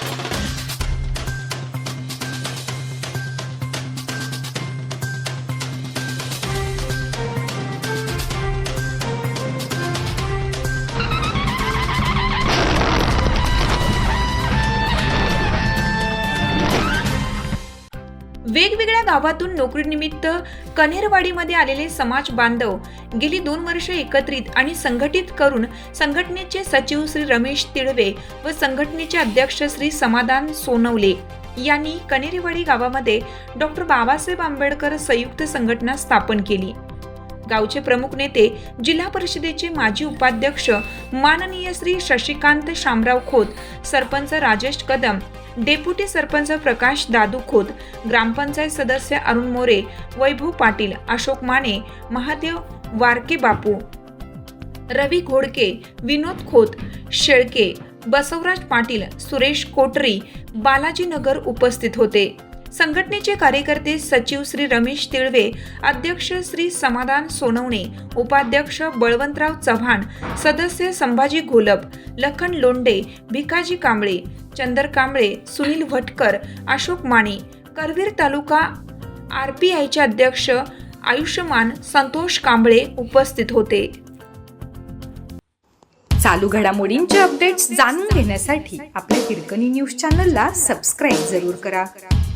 Thank you. वेगवेगळ्या गावातून नोकरीनिमित्त कन्हेरवाडीमध्ये आलेले समाज बांधव गेली दोन वर्ष एकत्रित आणि संघटित करून संघटनेचे सचिव श्री रमेश तिळवे व संघटनेचे अध्यक्ष श्री समाधान सोनवले यांनी कनेरीवाडी गावामध्ये डॉक्टर बाबासाहेब आंबेडकर संयुक्त संघटना स्थापन केली. गावचे प्रमुख नेते जिल्हा परिषदेचे माजी उपाध्यक्ष माननीय श्री शशिकांत शामराव खोत सरपंच राजेश कदम डेप्युटी सरपंच प्रकाश दादू खोत ग्रामपंचायत सदस्य अरुण मोरे वैभव पाटील अशोक माने महादेव वारके बापू रवी घोडके विनोद खोत शेळके बसवराज पाटील सुरेश कोटरी बालाजी नगर उपस्थित होते. संघटनेचे कार्यकर्ते सचिव श्री रमेश तिळवे अध्यक्ष श्री समाधान सोनवणे उपाध्यक्ष बळवंतराव चव्हाण सदस्य संभाजी घोलप लखन लोंडे भिकाजी कांबळे चंदर कांबळे सुनील भटकर अशोक माने करवीर तालुका आर पी आयचे अध्यक्ष आयुष्यमान संतोष कांबळे उपस्थित होते. चालू घडामोडींचे अपडेट्स जाणून घेण्यासाठी आपल्या हिरकणी न्यूज चॅनलला सबस्क्राईब जरूर करा.